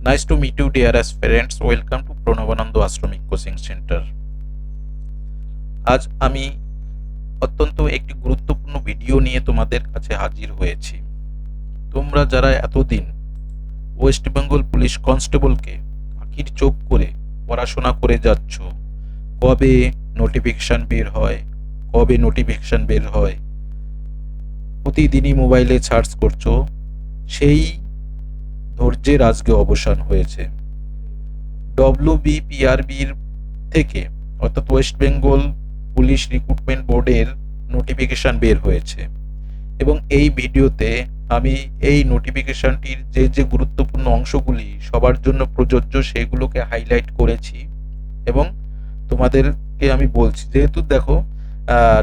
Nice to meet you, dear aspirants. Welcome to Pranabananda আশ্রমিক coaching centre আজ আমি অত্যন্ত একটি গুরুত্বপূর্ণ ভিডিও নিয়ে তোমাদের কাছে হাজির হয়েছি তোমরা যারা এতদিন ওয়েস্ট বেঙ্গল পুলিশ কনস্টেবলকে পাখির চোখ করে পড়াশোনা করে যাচ্ছ কবে নোটিফিকেশন বের হয় কবে নোটিফিকেশন বের হয় প্রতিদিনই মোবাইলে সার্চ করছ সেই ধৈর্যের আজকে অবসান হয়েছে। ডব্লিউ বিপিআরবির থেকে, অর্থাৎ ওয়েস্ট বেঙ্গল পুলিশ রিক্রুটমেন্ট বোর্ডের নোটিফিকেশন বের হয়েছে। এবং এই ভিডিওতে আমি এই নোটিফিকেশনটির যে যে গুরুত্বপূর্ণ অংশগুলি সবার জন্য প্রযোজ্য সেগুলোকে হাইলাইট করেছি। এবং তোমাদেরকে আমি বলছি, যেহেতু দেখো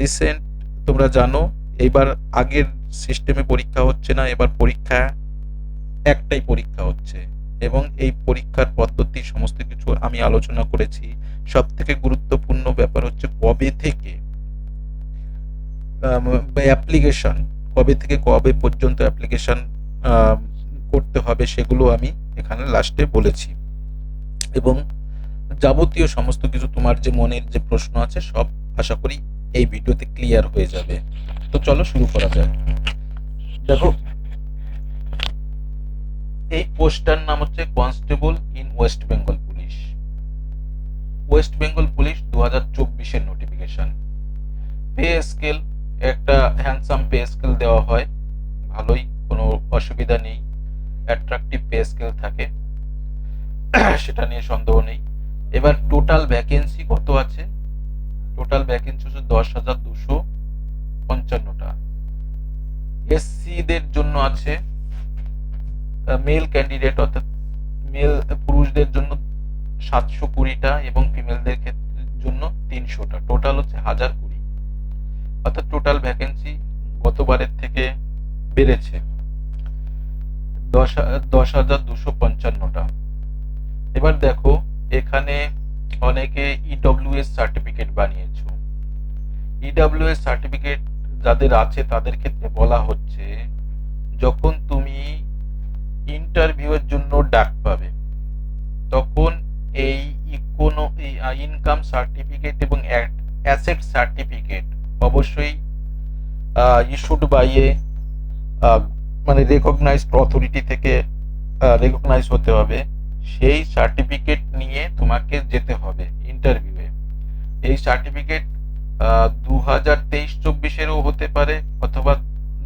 রিসেন্ট তোমরা জানো, এবার আগের সিস্টেমে পরীক্ষা হচ্ছে না, এবার পরীক্ষা একটাই পরীক্ষা হচ্ছে। এবং এই পরীক্ষার পদ্ধতি, সমস্ত কিছু আমি আলোচনা করেছি। সব থেকে গুরুত্বপূর্ণ ব্যাপার হচ্ছে কবে থেকে অ্যাপ্লিকেশন কবে থেকে কবে পর্যন্ত অ্যাপ্লিকেশন করতে হবে সেগুলো আমি এখানে লাস্টে বলেছি। এবং যাবতীয় সমস্ত কিছু তোমার যে মনের যে প্রশ্ন আছে সব আশা করি এই ভিডিওতে ক্লিয়ার হয়ে যাবে। তো চলো শুরু করা যাক। দেখো এই পোস্টটার নাম হচ্ছে constable in West Bengal police. West Bengal police দু হাজার চব্বিশের নোটিফিকেশন পে স্কেল, একটা হ্যান্ডসাম পে স্কেল দেওয়া হয়। ভালোই, কোনো অসুবিধা নেই। অ্যাট্রাকটিভ পে স্কেল থাকে। সেটা নিয়ে সন্দেহ নেই। এবার টোটাল ভ্যাকেন্সি কত আছে? টোটাল ভ্যাকেন্সি হচ্ছে দশ হাজার দুশো পঞ্চান্নটা। এসসিদের জন্য আছে মেল ক্যান্ডিডেট অর্থাৎ মেল পুরুষদের জন্য সাতশো কুড়িটা এবং ফিমেলদের ক্ষেত্রে জন্য তিনশোটা। টোটাল হচ্ছে হাজার কুড়ি। অর্থাৎ টোটাল ভ্যাকেন্সি গতবারের থেকে বেড়েছে। দশ দশ হাজার দুশো পঞ্চান্নটা। এবার দেখো, এখানে অনেকে ইডব্লিউএস সার্টিফিকেট বানিয়েছো। ইডব্লিউএস সার্টিফিকেট যাদের আছে তাদের ক্ষেত্রে বলা হচ্ছে, যখন তুমি ইন্টারভিউয়ের জন্য ডাক পাবে। তখন এই ইকোনো ইনকাম সার্টিফিকেট এবং অ্যাসেট সার্টিফিকেট অবশ্যই ইস্যুড বাই এ মানে রেকগনাইজড অথরিটি থেকে রেকগনাইজ হতে হবে। সেই সার্টিফিকেট নিয়ে তোমাকে যেতে হবে ইন্টারভিউয়ে এই সার্টিফিকেট দু হাজার তেইশ চব্বিশেরও হতে পারে অথবা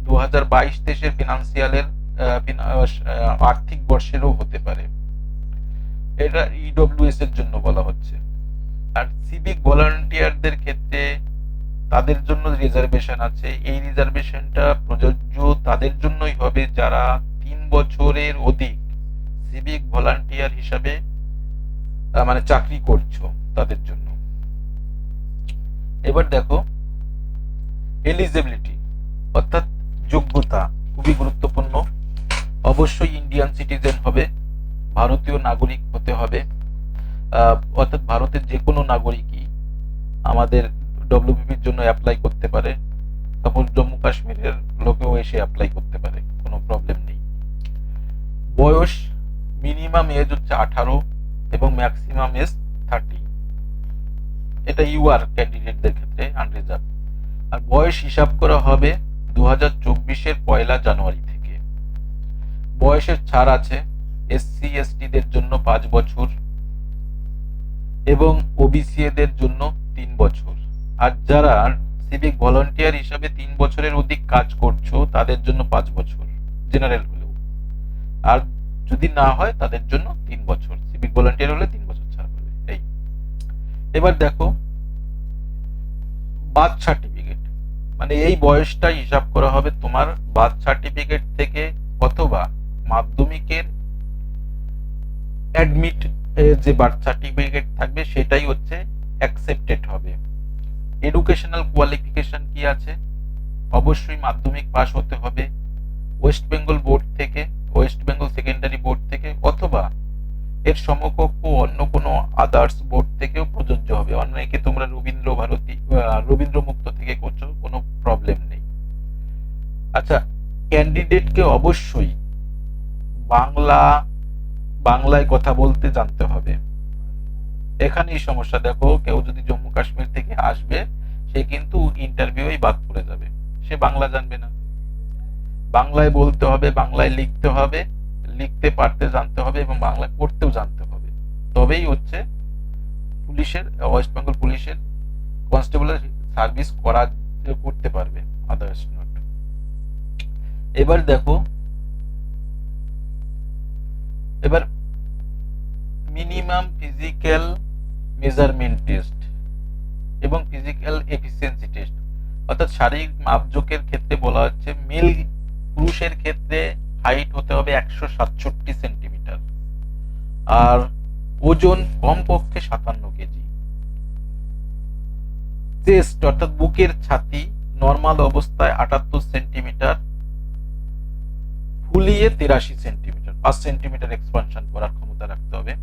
দু হাজার বাইশ তেইশের ফিনান্সিয়ালের আর্থিক বর্ষেরও হতে পারে। এটা ইডব্লিউএস এর জন্য বলা হচ্ছে। আর সিভিক ভলান্টিয়ারদের ক্ষেত্রে তাদের জন্য রিজার্ভেশন আছে। এই রিজার্ভেশনটা প্রযোজ্য তাদের জন্যই হবে যারা তিন বছরের অধিক সিভিক ভলান্টিয়ার হিসাবে মানে চাকরি করছ তাদের জন্য। এবার দেখো এলিজিবিলিটি অর্থাৎ যোগ্যতা খুবই গুরুত্বপূর্ণ। অবশ্যই ইন্ডিয়ান সিটিজেন হবে, ভারতীয় নাগরিক হতে হবে। অর্থাৎ ভারতের যে কোনো নাগরিকই আমাদের ডব্লিউবিপির জন্য অ্যাপ্লাই করতে পারে। সাপোজ জম্মু কাশ্মীরের লোকেও এসে অ্যাপ্লাই করতে পারে, কোনো প্রবলেম নেই। বয়স মিনিমাম এজ হচ্ছে আঠারো এবং ম্যাক্সিমাম এজ থার্টি এটা ইউআর ক্যান্ডিডেটদের ক্ষেত্রে আনরিজার্ভ আর বয়স হিসাব করা হবে দু হাজার চব্বিশের পয়লা জানুয়ারি। বয়সের ছাড় আছে এসসি এসটিদের জন্য পাঁচ বছর এবং ওবিসি এদের জন্য তিন বছর। আর যারা সিভিক ভলান্টিয়ার হিসাবে তিন বছরের অধিক কাজ করছ, তাদের জন্য পাঁচ বছর জেনারেল হলেও। আর যদি না হয়, তাদের জন্য তিন বছর সিভিক ভলান্টিয়ার হলে তিন বছর ছাড় পাবে, এই। এবার দেখো বার্থ সার্টিফিকেট মানে এই বয়সটা হিসাব করা হবে তোমার বার্থ সার্টিফিকেট থেকে অথবা মাধ্যমিকের অ্যাডমিট যে বার্থ সার্টিফিকেট থাকবে, সেটাই হচ্ছে অ্যাকসেপ্টেড হবে। এডুকেশনাল কোয়ালিফিকেশন কি আছে? অবশ্যই মাধ্যমিক পাস হতে হবে। ওয়েস্ট বেঙ্গল বোর্ড থেকে ওয়েস্ট বেঙ্গল সেকেন্ডারি বোর্ড থেকে, অথবা এর সমকক্ষ অন্য কোনো আদার্স বোর্ড থেকেও প্রযোজ্য হবে। অনেকে তোমরা রবীন্দ্র ভারতী রবীন্দ্র মুক্ত থেকে করছ, কোনো প্রবলেম নেই। আচ্ছা ক্যান্ডিডেটকে অবশ্যই বাংলা, বাংলায় কথা বলতে জানতে হবে। এখানেই সমস্যা। দেখো, কেউ যদি জম্মু কাশ্মীর থেকে আসবে, সে কিন্তু ইন্টারভিউই বাদ পড়ে যাবে। সে বাংলা জানবে না। বাংলায় বলতে হবে, বাংলায় লিখতে হবে, লিখতে, পারতে জানতে হবে এবং বাংলা পড়তেও জানতে হবে। তবেই হচ্ছে পুলিশের ওয়েস্ট বেঙ্গল পুলিশের কনস্টেবলের সার্ভিস করা, করতে পারবে আদার্স নট এবার দেখো এবার মিনিমাম ফিজিক্যাল মেজারমেন্ট টেস্ট এবং ফিজিক্যাল এফিসিয়েন্সি টেস্ট অর্থাৎ শারীরিক মাপজোকের ক্ষেত্রে বলা হচ্ছে মেল পুরুষের ক্ষেত্রে হাইট হতে হবে একশো সাতষট্টি সেন্টিমিটার আর ওজন কমপক্ষে সাতান্ন কেজি চেস্ট অর্থাৎ বুকের ছাতি নর্মাল অবস্থায় আটাত্তর সেন্টিমিটার ফুলিয়ে তেরাশি সেন্টিমিটার পাঁচ সেন্টিমিটার এক্সপানশন করার ক্ষমতা রাখতে হবে।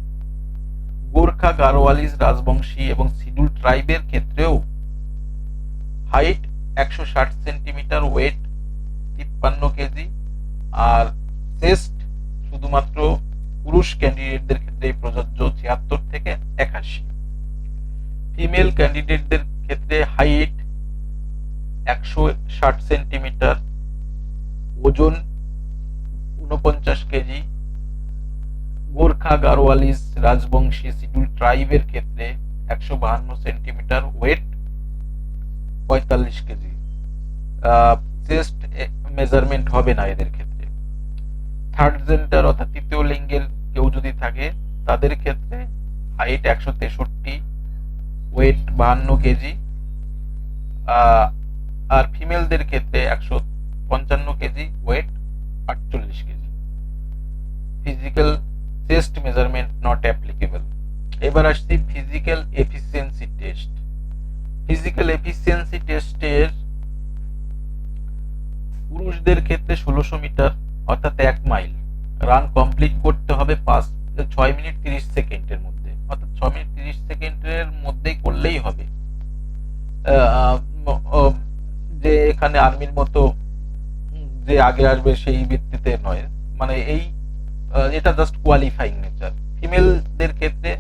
গোর্খা গারোয়ালিস রাজবংশী এবং শিডিউল ট্রাইবের ক্ষেত্রেও হাইট একশো ষাট সেন্টিমিটার ওয়েট তিপ্পান্ন কেজি আর চেস্ট শুধুমাত্র পুরুষ ক্যান্ডিডেটদের ক্ষেত্রে প্রযোজ্য ছিয়াত্তর থেকে একাশি। ফিমেল ক্যান্ডিডেটদের ক্ষেত্রে হাইট একশো ষাট সেন্টিমিটার, ওজন উনপঞ্চাশ কেজি গোর্খা গারোয়ালিস রাজবংশী শিডিউল ট্রাইবের ক্ষেত্রে একশো বাহান্ন সেন্টিমিটার ওয়েট, পঁয়তাল্লিশ কেজি। চেস্ট মেজারমেন্ট হবে না এদের ক্ষেত্রে। থার্ড জেন্ডার অর্থাৎ তৃতীয় লিঙ্গের কেউ যদি থাকে, তাদের ক্ষেত্রে হাইট একশো তেষট্টি, ওয়েট বাহান্ন কেজি। আর ফিমেলদের ক্ষেত্রে একশো পঞ্চান্ন কেজি, ওয়েট আটচল্লিশ চেস্ট মেজারমেন্ট নট অ্যাপ্লিকেবল এবার আসছি physical efficiency test physical efficiency টেস্টের পুরুষদের ক্ষেত্রে ষোলোশো মিটার, অর্থাৎ এক মাইল। রান কমপ্লিট করতে হবে পাঁচ, ছয় মিনিট তিরিশ সেকেন্ডের মধ্যে। অর্থাৎ ছয় মিনিট তিরিশ সেকেন্ডের মধ্যেই করলেই হবে। যে এখানে আর্মির মতো যে আগে আসবে সেই ভিত্তিতে নয়। মানে এই এটা জাস্ট কোয়ালিফাইং নেচার ফিমেলদের ক্ষেত্রে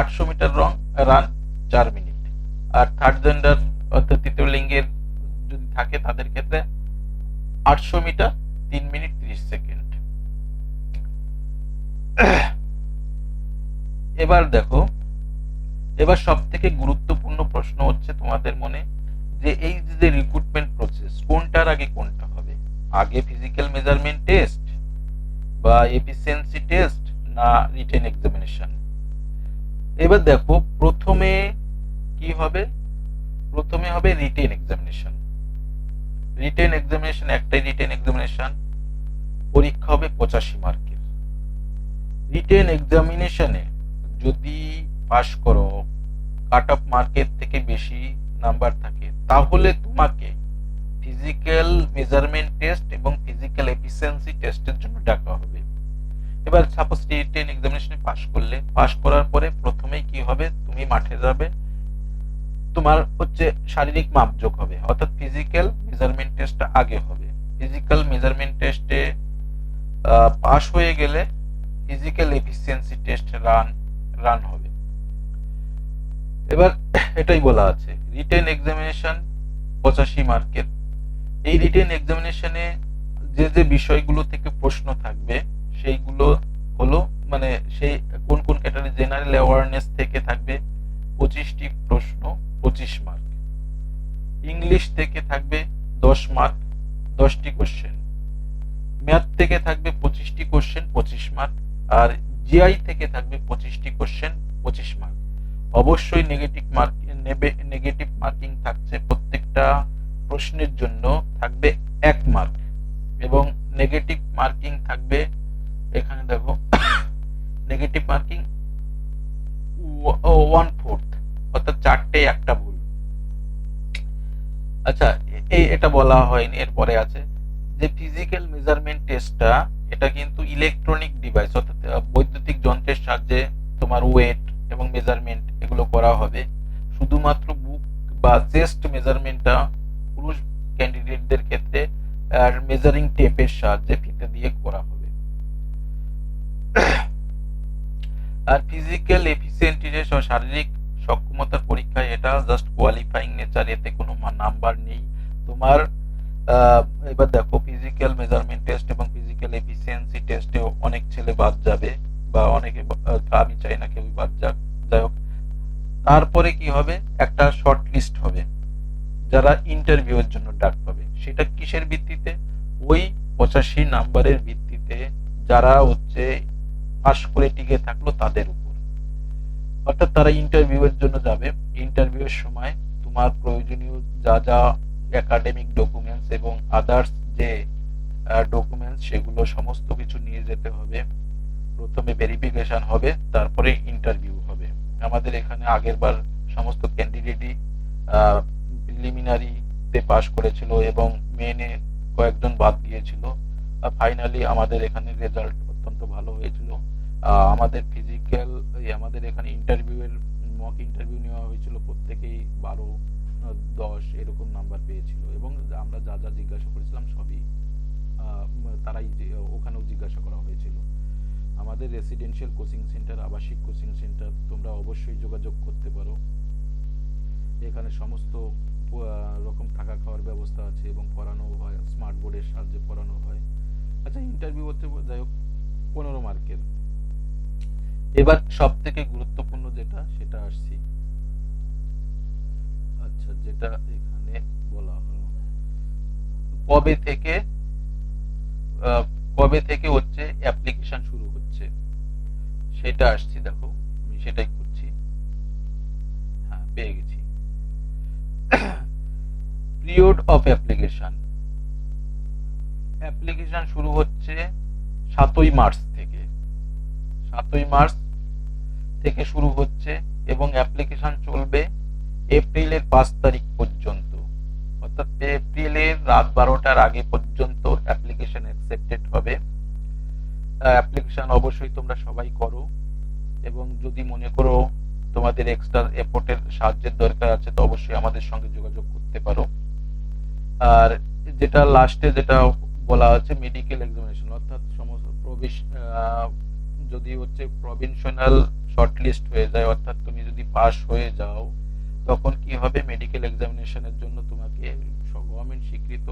আটশো মিটার রং রান চার মিনিট আর থার্ড জেন্ডার অর্থাৎ তৃতীয় লিঙ্গের যদি থাকে, তাদের ক্ষেত্রে আটশো মিটার তিন মিনিট তিরিশ সেকেন্ড এবার দেখো, এবার সব থেকে গুরুত্বপূর্ণ প্রশ্ন হচ্ছে তোমাদের মনে যে এই যে রিক্রুটমেন্ট প্রসেস কোনটার আগে কোনটা হবে? আগে ফিজিক্যাল মেজারমেন্ট টেস্ট বা এফিসিয়েন্সি টেস্ট না রিটেন এক্সামিনেশন। এবার দেখো, প্রথমে কি হবে? প্রথমে হবে রিটেন এক্সামিনেশন। রিটেন এক্সামিনেশন, একটাই রিটেন এক্সামিনেশন। পরীক্ষা হবে পঁচাশি মার্কের। রিটেন এক্সামিনেশনে যদি পাশ করো, কাট অফ মার্কের থেকে বেশি নাম্বার থাকে, তাহলে তোমাকে ফিজিক্যাল মেজারমেন্ট টেস্ট এবং ফিজিক্যাল এফিসিয়েন্সি টেস্টের জন্য ডাকা হবে। এবার সাপোজ রিটেন এক্সামিনেশনে পাশ করলে পাশ করার পরে প্রথমেই কি হবে? তুমি মাঠে যাবে, তোমার হচ্ছে শারীরিক মাপযোগ হবে, অর্থাৎ ফিজিক্যাল মেজারমেন্ট টেস্টটা আগে হবে। ফিজিক্যাল মেজারমেন্ট টেস্টে পাশ হয়ে গেলে physical efficiency test run run হবে। এবার এটাই বলা আছে রিটেন এক্সামিনেশন পঁচাশি মার্কের এই রিটেন এক্সামিনেশনে যে যে বিষয়গুলো থেকে প্রশ্ন থাকবে, সেইগুলো হলো মানে সেই কোন কোন ক্যাটাগরি জেনারেল অ্যাওয়ারনেস থেকে থাকবে পঁচিশটি প্রশ্ন, পঁচিশ মার্ক ইংলিশ থেকে থাকবে দশ মার্ক দশটি কোশ্চেন ম্যাথ থেকে থাকবে পঁচিশটি কোশ্চেন পঁচিশ মার্ক আর জিআই থেকে থাকবে পঁচিশটি কোশ্চেন পঁচিশ মার্ক অবশ্যই নেগেটিভ মার্ক নেবে নেগেটিভ মার্কিং থাকছে প্রত্যেকটা প্রশ্নের জন্য থাকবে এক মার্ক এবং নেগেটিভ মার্কিং থাকবে, এখানে দেখো নেগেটিভ মার্কিং ওয়ান ফোর্থ অর্থাৎ চারটে একটা ভুল। আচ্ছা এই এটা বলা হয়নি, এরপরে আছে, যে ফিজিক্যাল মেজারমেন্ট টেস্টটা এটা কিন্তু ইলেকট্রনিক ডিভাইস অর্থাৎ বৈদ্যুতিক যন্ত্রের সাহায্যে তোমার ওয়েট এবং মেজারমেন্ট এগুলো করা হবে। শুধুমাত্র বুক বা চেস্ট মেজারমেন্টটা পুরুষ ক্যান্ডিডেটদের ক্ষেত্রে, আর মেজারিং টেপের সাহায্যে ফিতে দিয়ে করা হবে। আর ফিজিক্যাল এফিসিয়েন্টি টেস্ট ও শারীরিক সক্ষমতার পরীক্ষায় এটা জাস্ট কোয়ালিফাইং নেচার এতে কোনো নাম্বার নেই। তোমার এবার দেখো ফিজিক্যাল মেজারমেন্ট টেস্ট এবং ফিজিক্যাল এফিসিয়েন্সি টেস্টে অনেক ছেলে বাদ যাবে, বা অনেকে আমি চাই না কেউ বাদ যাক। যাই হোক, তারপরে কি হবে? একটা শর্ট লিস্ট হবে। যারা ইন্টারভিউয়ের জন্য ডাক পাবে, সেটা কিসের ভিত্তিতে? ওই পঁচাশি নাম্বারের ভিত্তিতে যারা হচ্ছে পাশ করে টিকে থাকল তাদের উপর। অর্থাৎ তারা ইন্টারভিউয়ের জন্য যাবে। ইন্টারভিউয়ের সময় তোমার প্রয়োজনীয় যা যা একাডেমিক ডকুমেন্টস এবং আদার্স যে ডকুমেন্টস সেগুলো সমস্ত কিছু নিয়ে যেতে হবে। প্রথমে ভেরিফিকেশন হবে, তারপরে ইন্টারভিউ হবে। আমাদের এখানে আগের বার সমস্ত ক্যান্ডিডেটই প্রিলিমিনারিতে পাশ করেছিল এবং মেনে কয়েকজন বাদ গিয়েছিল ফাইনালি আমাদের এখানে রেজাল্ট অত্যন্ত ভালো হয়েছিল। আমাদের ফিজিক্যাল আমাদের এখানে ইন্টারভিউয়ের মক ইন্টারভিউ নেওয়া হয়েছিল প্রত্যেকেই বারো, দশ এরকম নাম্বার পেয়েছিল এবং আমরা যা যা জিজ্ঞাসা করেছিলাম সবই তারাই ওখানেও জিজ্ঞাসা করা হয়েছিল। আমাদের রেসিডেন্সিয়াল কোচিং সেন্টার আবাসিক কোচিং সেন্টার তোমরা অবশ্যই যোগাযোগ করতে পারো। এখানে সমস্ত রকম থাকা খাওয়ার ব্যবস্থা আছে এবং পড়ানো হয় স্মার্ট বোর্ডের সাহায্যে পড়ানো হয়। আচ্ছা ইন্টারভিউ হচ্ছে, যাই হোক, পনেরো মার্কের। এবার সব থেকে গুরুত্বপূর্ণ যেটা, সেটা আসছি। আচ্ছা যেটা এখানে বলা হলো। কবে থেকে কবে থেকে হচ্ছে অ্যাপ্লিকেশন শুরু হচ্ছে? সেটা আসছি, দেখো, আমি সেটাই করছি। হ্যাঁ পেয়ে গেছি। পিরিয়ড অফ অ্যাপ্লিকেশন অ্যাপ্লিকেশন শুরু হচ্ছে সাতই মার্চ থেকে। সাতই মার্চ থেকে শুরু হচ্ছে এবং অ্যাপ্লিকেশন চলবে এপ্রিলের পাঁচ তারিখ পর্যন্ত। অর্থাৎ এপ্রিলের রাত বারোটার আগে পর্যন্ত অ্যাপ্লিকেশন অ্যাকসেপ্টেড হবে। অ্যাপ্লিকেশন অবশ্যই তোমরা সবাই করো এবং যদি মনে করো তোমাদের এক্সট্রা এফোর্টের সাহায্যের দরকার আছে, তো অবশ্যই আমাদের সঙ্গে যোগাযোগ করতে পারো। আর যেটা লাস্টে যেটা বলা আছে মেডিকেল এক্সামিনেশন অর্থাৎ সমস্ত প্রবেশ যদি হচ্ছে প্রভিনশনাল শর্টলিস্ট হয়ে যায়, অর্থাৎ তুমি যদি পাস হয়ে যাও, তখন কি হবে মেডিকেল এক্সামিনেশনের জন্য তোমাকে গভর্নমেন্ট স্বীকৃত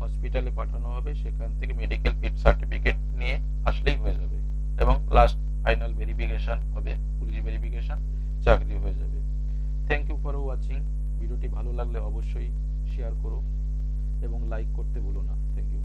হসপিটালে পাঠানো হবে, সেখান থেকে মেডিকেল ফিট সার্টিফিকেট নিয়ে আসলেই হয়ে যাবে। এবং লাস্ট ফাইনাল ভেরিফিকেশন হবে পুলিশ ভেরিফিকেশন চাকরি হয়ে যাবে। থ্যাংক ইউ ফর ওয়াচিং ভিডিওটি ভালো লাগলে অবশ্যই শেয়ার করো এবং লাইক করতে ভুলো না। Thank you